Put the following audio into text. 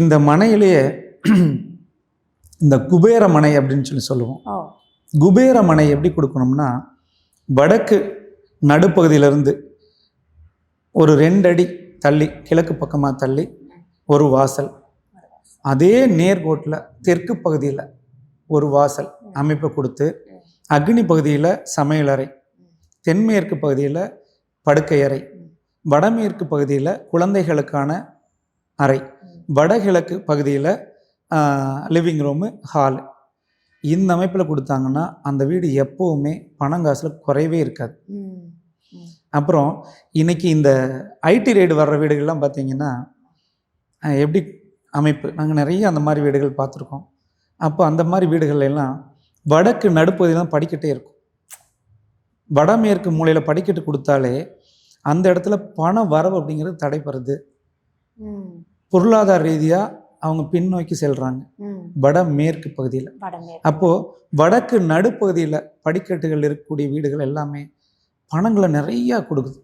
இந்த மனையிலேயே இந்த குபேர மனை அப்படின்னு சொல்லி சொல்லுவோம். குபேர மனை எப்படி கொடுக்கணும்னா வடக்கு நடுப்பகுதியிலிருந்து ஒரு ரெண்டு அடி தள்ளி கிழக்கு பக்கமாக தள்ளி ஒரு வாசல். அதே நேர்கோட்டில் தெற்கு பகுதியில் ஒரு வாசல் அமைப்பை கொடுத்து அக்னி பகுதியில் சமையலறை தென்மேற்கு பகுதியில் படுக்கை அறை வடமேற்கு பகுதியில் குழந்தைகளுக்கான அறை. வடகிழக்கு பகுதியில் லிவிங் ரூமு ஹால் இந்த அமைப்பில் கொடுத்தாங்கன்னா அந்த வீடு எப்போவுமே பணங்காசில் குறையவே இருக்காது. ம் ம். அப்புறம் இன்னைக்கு இந்த ஐடி ரைடு வர்ற வீடுகள்லாம் பார்த்தீங்கன்னா எப்படி அமைப்பு? நாங்கள் நிறைய அந்த மாதிரி வீடுகள் பார்த்துருக்கோம். அப்போ அந்த மாதிரி வீடுகள்ல எல்லாம் வடக்கு நடுப்பகுதியில் படிக்கட்டே இருக்கும். வடமேற்கு மூலையில் படிக்கட்டு கொடுத்தாலே அந்த இடத்துல பண வரவு அப்படிங்கிறது தடைப்படுறது பொருளாதார ரீதியாக அவங்க பின்னோக்கி செல்கிறாங்க வடமேற்கு பகுதியில். அப்போது வடக்கு நடுப்பகுதியில் படிக்கட்டுகள் இருக்கக்கூடிய வீடுகள் எல்லாமே பணங்களை நிறையா கொடுக்குது.